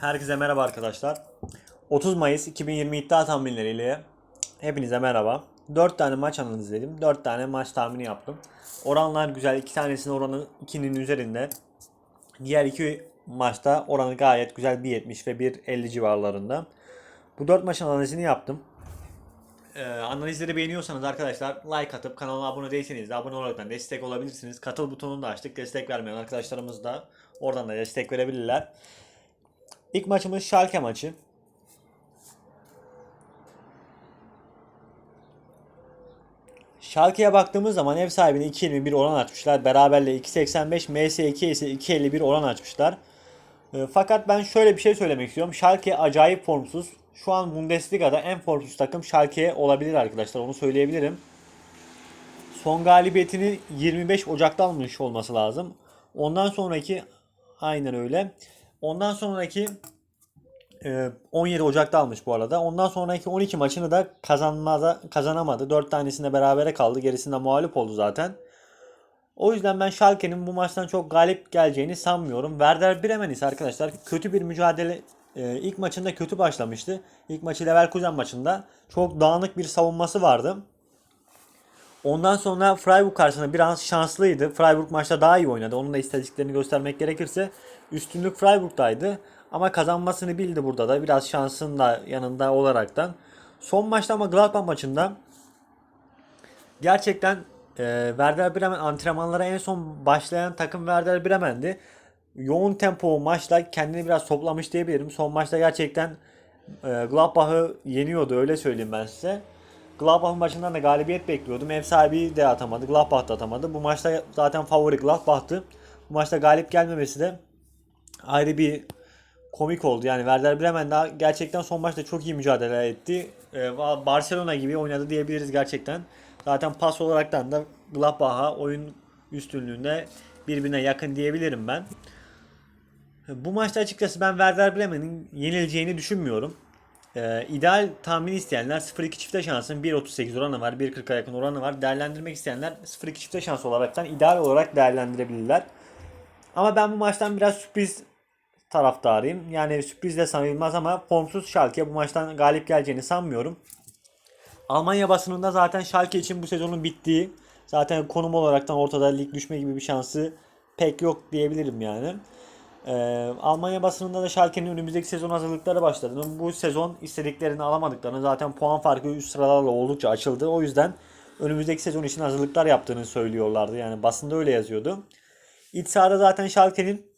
Herkese merhaba arkadaşlar. 30 Mayıs 2020 iddia tahminleriyle hepinize merhaba. 4 tane maç analizledim. 4 tane maç tahmini yaptım. Oranlar güzel. 2 tanesinin oranı 2'nin üzerinde. Diğer 2 maçta oranı gayet güzel 1.70 ve 1.50 civarlarında. Bu 4 maç analizini yaptım. Ee, analizleri beğeniyorsanız arkadaşlar like atıp kanala abone değilseniz de abone olarak destek olabilirsiniz. Katıl butonunu da açtık. Destek vermeyen arkadaşlarımız da oradan da destek verebilirler. İlk maçımız Schalke maçı. Schalke'ye baktığımız zaman ev sahibine 2.21 oran açmışlar. Beraberle 2.85, MS2 ise 2.51 oran açmışlar. E, Fakat ben şöyle bir şey söylemek istiyorum. Schalke acayip formsuz. Şu an Bundesliga'da en formsuz takım Schalke olabilir arkadaşlar. Onu söyleyebilirim. Son galibiyetini 25 Ocak'ta almış olması lazım. Ondan sonraki aynen öyle. Ondan sonraki 17 Ocak'ta almış bu arada. Ondan sonraki 12 maçını da kazanmaza, kazanamadı. 4 tanesinde berabere kaldı. Gerisinde mağlup oldu zaten. O yüzden ben Schalke'nin bu maçtan çok galip geleceğini sanmıyorum. Werder Bremen ise arkadaşlar kötü bir mücadele e, ilk maçında kötü başlamıştı. İlk maçı Leverkusen maçında çok dağınık bir savunması vardı. Ondan sonra Freiburg karşısında biraz şanslıydı. Freiburg maçta daha iyi oynadı. Onun da istatistiklerini göstermek gerekirse üstünlük Freiburg'daydı. Ama kazanmasını bildi burada da. Biraz şansın da yanında olaraktan. Son maçta ama Gladbach maçında gerçekten e, Werder Bremen antrenmanlara en son başlayan takım Werder Bremen'di. Yoğun tempo maçla kendini biraz toplamış diyebilirim. Son maçta gerçekten e, Gladbach'ı yeniyordu öyle söyleyeyim ben size. Gladbach maçından da galibiyet bekliyordum. Ev sahibi de atamadı. Gladbach da atamadı. Bu maçta zaten favori Gladbach'tı. Bu maçta galip gelmemesi de ayrı bir komik oldu. Yani Werder Bremen daha gerçekten son maçta çok iyi mücadele etti. Ee, Barcelona gibi oynadı diyebiliriz gerçekten. Zaten pas olaraktan da Gladbach'a oyun üstünlüğünde birbirine yakın diyebilirim ben. Bu maçta açıkçası ben Werder Bremen'in yenileceğini düşünmüyorum. Ee, ideal tahmin isteyenler 0-2 çifte şansın 1.38 oranı var. 1.40'a yakın oranı var. Değerlendirmek isteyenler 0-2 çifte şans olaraktan ideal olarak değerlendirebilirler. Ama ben bu maçtan biraz sürpriz taraftarıyım. Yani sürpriz de sayılmaz ama formsuz Schalke bu maçtan galip geleceğini sanmıyorum. Almanya basınında zaten Schalke için bu sezonun bittiği, zaten konum olaraktan ortada lig düşme gibi bir şansı pek yok diyebilirim yani. Ee, Almanya basınında da Schalke'nin önümüzdeki sezon hazırlıkları başladığını, bu sezon istediklerini alamadıklarını zaten puan farkı üst sıralarla oldukça açıldı. O yüzden önümüzdeki sezon için hazırlıklar yaptığını söylüyorlardı. Yani basında öyle yazıyordu. İç sahada zaten Schalke'nin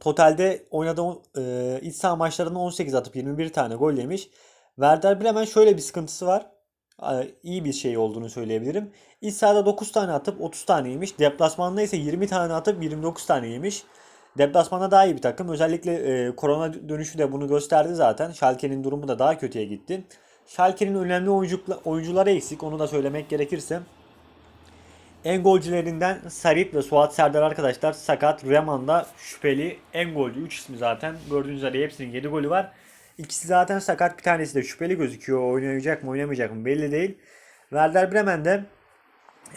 totalde oynadığı e, iç saha maçlarında 18 atıp 21 tane gol yemiş. Werder Bremen şöyle bir sıkıntısı var. E, iyi bir şey olduğunu söyleyebilirim. İç sahada 9 tane atıp 30 tane yemiş. Deplasmanda ise 20 tane atıp 29 tane yemiş. Deplasmanda daha iyi bir takım. Özellikle e, korona dönüşü de bunu gösterdi zaten. Schalke'nin durumu da daha kötüye gitti. Schalke'nin önemli oyuncu, oyuncuları eksik. Onu da söylemek gerekirse. En golcülerinden Sarit ve Suat Serdar arkadaşlar sakat. Reman da şüpheli. En golcü 3 ismi zaten. Gördüğünüz üzere hepsinin 7 golü var. İkisi zaten sakat. Bir tanesi de şüpheli gözüküyor. Oynayacak mı oynamayacak mı belli değil. Werder Bremen'de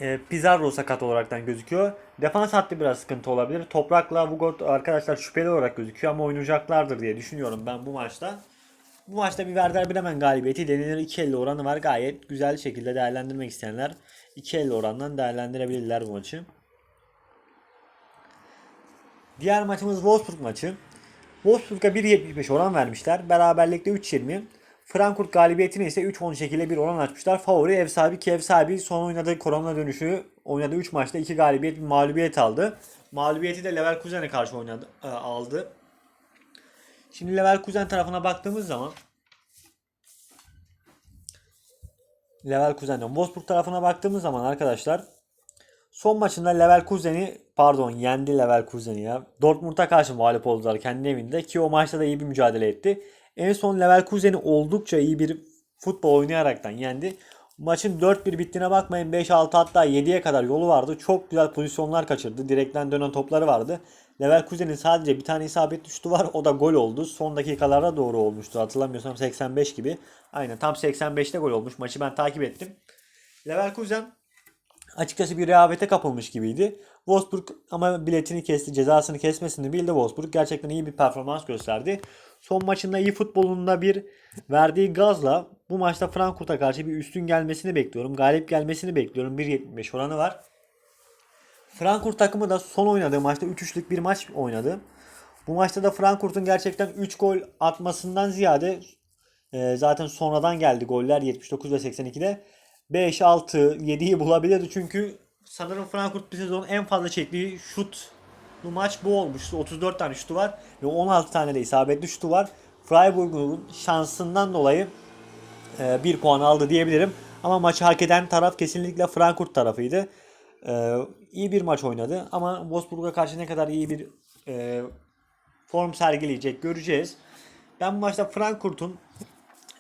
e, Pizarro sakat olaraktan gözüküyor. Defans hattı biraz sıkıntı olabilir. Toprak'la Vugot arkadaşlar şüpheli olarak gözüküyor ama oynayacaklardır diye düşünüyorum ben bu maçta. Bu maçta bir Werder Bremen galibiyeti denilir 2.50 oranı var. Gayet güzel şekilde değerlendirmek isteyenler 2.50 orandan değerlendirebilirler bu maçı. Diğer maçımız Wolfsburg maçı. Wolfsburg'a 1.75 oran vermişler. Beraberlikte 3.20. Frankfurt galibiyetine ise 3-10 şekilde bir oran açmışlar. Favori ev sahibi ki ev sahibi son oynadığı korona dönüşü oynadığı 3 maçta 2 galibiyet bir mağlubiyet aldı. Mağlubiyeti de Leverkusen'e karşı oynadı, e, aldı. Şimdi Leverkusen tarafına baktığımız zaman Leverkusen'den Wolfsburg tarafına baktığımız zaman arkadaşlar son maçında Leverkusen'i pardon yendi Leverkusen'i ya. Dortmund'a karşı mağlup oldular kendi evinde ki o maçta da iyi bir mücadele etti. En son Leverkusen'i oldukça iyi bir futbol oynayaraktan yendi. Maçın 4-1 bittiğine bakmayın 5-6 hatta 7'ye kadar yolu vardı. Çok güzel pozisyonlar kaçırdı. Direkten dönen topları vardı. Leverkusen'in sadece bir tane isabetli şutu var. O da gol oldu. Son dakikalarda doğru olmuştu. Hatırlamıyorsam 85 gibi. Aynen tam 85'te gol olmuş. Maçı ben takip ettim. Leverkusen açıkçası bir rehavete kapılmış gibiydi. Wolfsburg ama biletini kesti, cezasını kesmesini bildi Wolfsburg. Gerçekten iyi bir performans gösterdi. Son maçında iyi futbolunda bir verdiği gazla bu maçta Frankfurt'a karşı bir üstün gelmesini bekliyorum. Galip gelmesini bekliyorum. 1.75 oranı var. Frankfurt takımı da son oynadığı maçta 3-3'lük bir maç oynadı. Bu maçta da Frankfurt'un gerçekten 3 gol atmasından ziyade e, zaten sonradan geldi goller 79 ve 82'de. 5, 6, 7'yi bulabilirdi çünkü sanırım Frankfurt bir sezonun en fazla çektiği şut bu maç bu olmuştu. 34 tane şutu var ve 16 tane de isabetli şutu var. Freiburg'un şansından dolayı e, bir puan aldı diyebilirim. Ama maçı hak eden taraf kesinlikle Frankfurt tarafıydı. E, iyi bir maç oynadı ama Wolfsburg'a karşı ne kadar iyi bir e, form sergileyecek göreceğiz. Ben bu maçta Frankfurt'un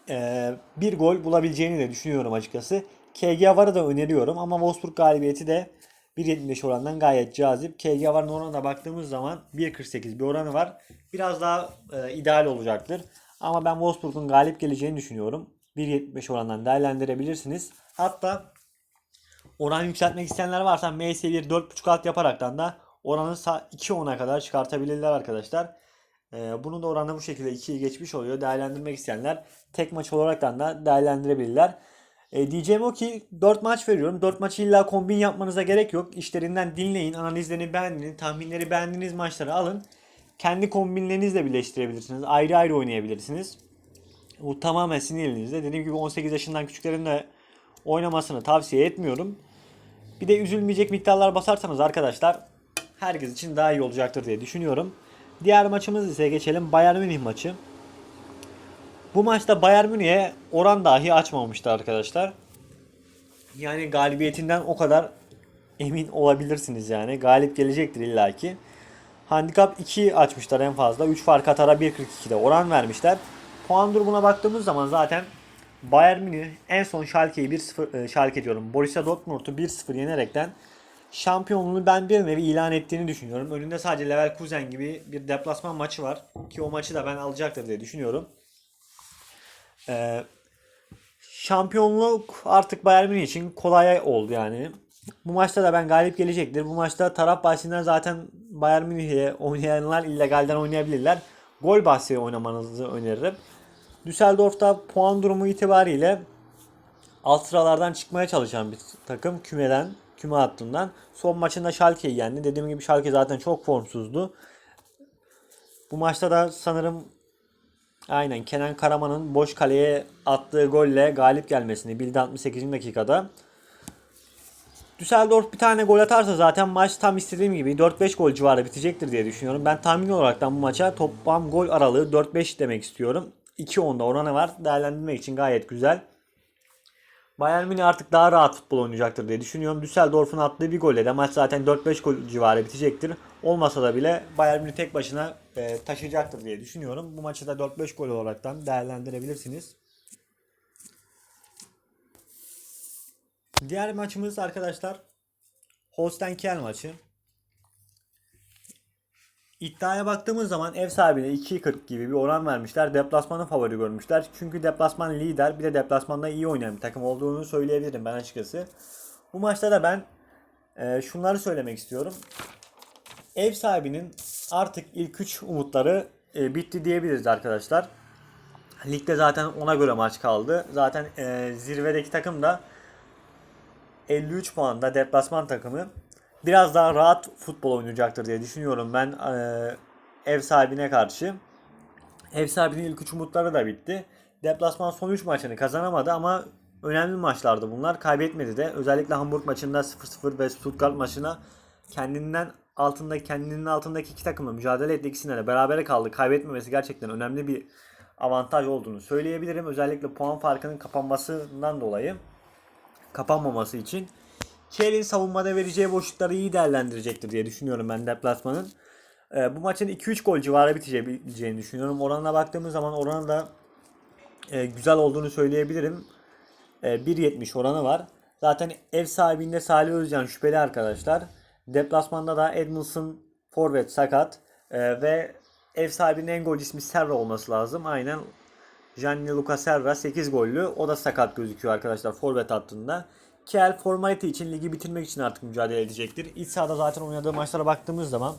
e, bir gol bulabileceğini de düşünüyorum açıkçası. KG Var'ı da öneriyorum ama Wolfsburg galibiyeti de 1.75 orandan gayet cazip. KG Var'ın oranına baktığımız zaman 1.48 bir oranı var. Biraz daha e, ideal olacaktır. Ama ben Wolfsburg'un galip geleceğini düşünüyorum. 1.75 orandan değerlendirebilirsiniz. Hatta oran yükseltmek isteyenler varsa MS1 4.5 alt yaparaktan da oranı 2.10'a kadar çıkartabilirler arkadaşlar. Ee, bunun da oranı bu şekilde 2'yi geçmiş oluyor. Değerlendirmek isteyenler tek maç olaraktan da değerlendirebilirler. E, diyeceğim o ki 4 maç veriyorum. 4 maçı illa kombin yapmanıza gerek yok. İşlerinden dinleyin, analizlerini beğendiğiniz, tahminleri beğendiğiniz maçları alın. Kendi kombinlerinizle birleştirebilirsiniz. Ayrı ayrı oynayabilirsiniz. Bu tamamen sizin elinizde. Dediğim gibi 18 yaşından küçüklerin de oynamasını tavsiye etmiyorum. Bir de üzülmeyecek miktarlar basarsanız arkadaşlar herkes için daha iyi olacaktır diye düşünüyorum. Diğer maçımız ise geçelim Bayern Münih maçı. Bu maçta Bayern Münih'e oran dahi açmamıştı arkadaşlar. Yani galibiyetinden o kadar emin olabilirsiniz yani. Galip gelecektir illaki. Handikap 2 açmışlar en fazla. 3 fark atara 1.42'de oran vermişler. Puan durumuna baktığımız zaman zaten Bayern Münih en son Schalke'yi 1-0 e, Schalke diyorum. Borussia Dortmund'u 1-0 yenerekten şampiyonluğunu ben bir nevi ilan ettiğini düşünüyorum. Önünde sadece Leverkusen gibi bir deplasman maçı var. Ki o maçı da ben alacaktır diye düşünüyorum. Ee, şampiyonluk artık Bayern Münih için kolay oldu yani. Bu maçta da ben galip gelecektir. Bu maçta taraf bahsinden zaten Bayern Münih'e oynayanlar illegalden oynayabilirler. Gol bahsi oynamanızı öneririm. Düsseldorf'ta puan durumu itibariyle alt sıralardan çıkmaya çalışan bir takım kümeden, küme hattından. Son maçında Schalke'yi yendi. Dediğim gibi Schalke zaten çok formsuzdu. Bu maçta da sanırım aynen Kenan Karaman'ın boş kaleye attığı golle galip gelmesini bildi 68. dakikada. Düsseldorf bir tane gol atarsa zaten maç tam istediğim gibi 4-5 gol civarı bitecektir diye düşünüyorum. Ben tahmin olaraktan bu maça toplam gol aralığı 4-5 demek istiyorum. 2-10'da oranı var. Değerlendirmek için gayet güzel. Bayern Münih artık daha rahat futbol oynayacaktır diye düşünüyorum. Düsseldorf'un attığı bir golle de maç zaten 4-5 gol civarı bitecektir. Olmasa da bile Bayern Münih tek başına e, taşıyacaktır diye düşünüyorum. Bu maçı da 4-5 gol olaraktan değerlendirebilirsiniz. Diğer maçımız arkadaşlar Holstein Kiel maçı. İddiaya baktığımız zaman ev sahibine 2.40 gibi bir oran vermişler. Deplasmanı favori görmüşler. Çünkü deplasman lider bir de deplasmanda iyi oynayan bir takım olduğunu söyleyebilirim ben açıkçası. Bu maçta da ben e, şunları söylemek istiyorum. Ev sahibinin artık ilk 3 umutları e, bitti diyebiliriz arkadaşlar. Ligde zaten ona göre maç kaldı. Zaten e, zirvedeki takım da 53 puanda deplasman takımı biraz daha rahat futbol oynayacaktır diye düşünüyorum ben e, ev sahibine karşı. Ev sahibinin ilk 3 umutları da bitti. Deplasman son 3 maçını kazanamadı ama önemli maçlardı bunlar. Kaybetmedi de. Özellikle Hamburg maçında 0-0 ve Stuttgart maçına kendinden altında kendinin altındaki iki takımla mücadele etti. İkisine de berabere kaldı. Kaybetmemesi gerçekten önemli bir avantaj olduğunu söyleyebilirim. Özellikle puan farkının kapanmasından dolayı kapanmaması için. Kiel'in savunmada vereceği boşlukları iyi değerlendirecektir diye düşünüyorum ben deplasmanın. Ee, bu maçın 2-3 gol civarı biteceğini düşünüyorum. Oranına baktığımız zaman oranı da e, güzel olduğunu söyleyebilirim. E, 1.70 oranı var. Zaten ev sahibinde Salih Özcan şüpheli arkadaşlar. Deplasmanda da Edmondson forvet sakat. E, ve ev sahibinin en gol ismi Serra olması lazım. Aynen Gianni Luca Serra 8 gollü. O da sakat gözüküyor arkadaşlar forvet hattında. Ki el formalite için ligi bitirmek için artık mücadele edecektir. İç sahada zaten oynadığı maçlara baktığımız zaman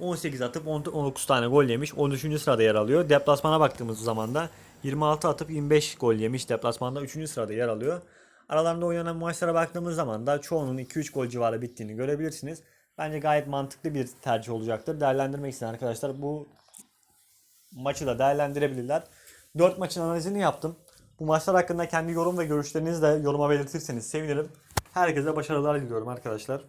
18 atıp 10 19 tane gol yemiş. 13. sırada yer alıyor. Deplasmana baktığımız zaman da 26 atıp 25 gol yemiş. Deplasmanda 3. sırada yer alıyor. Aralarında oynanan maçlara baktığımız zaman da çoğunun 2-3 gol civarı bittiğini görebilirsiniz. Bence gayet mantıklı bir tercih olacaktır. Değerlendirmek isteyen arkadaşlar bu maçı da değerlendirebilirler. 4 maçın analizini yaptım. Bu maçlar hakkında kendi yorum ve görüşlerinizi de yoruma belirtirseniz sevinirim. Herkese başarılar diliyorum arkadaşlar.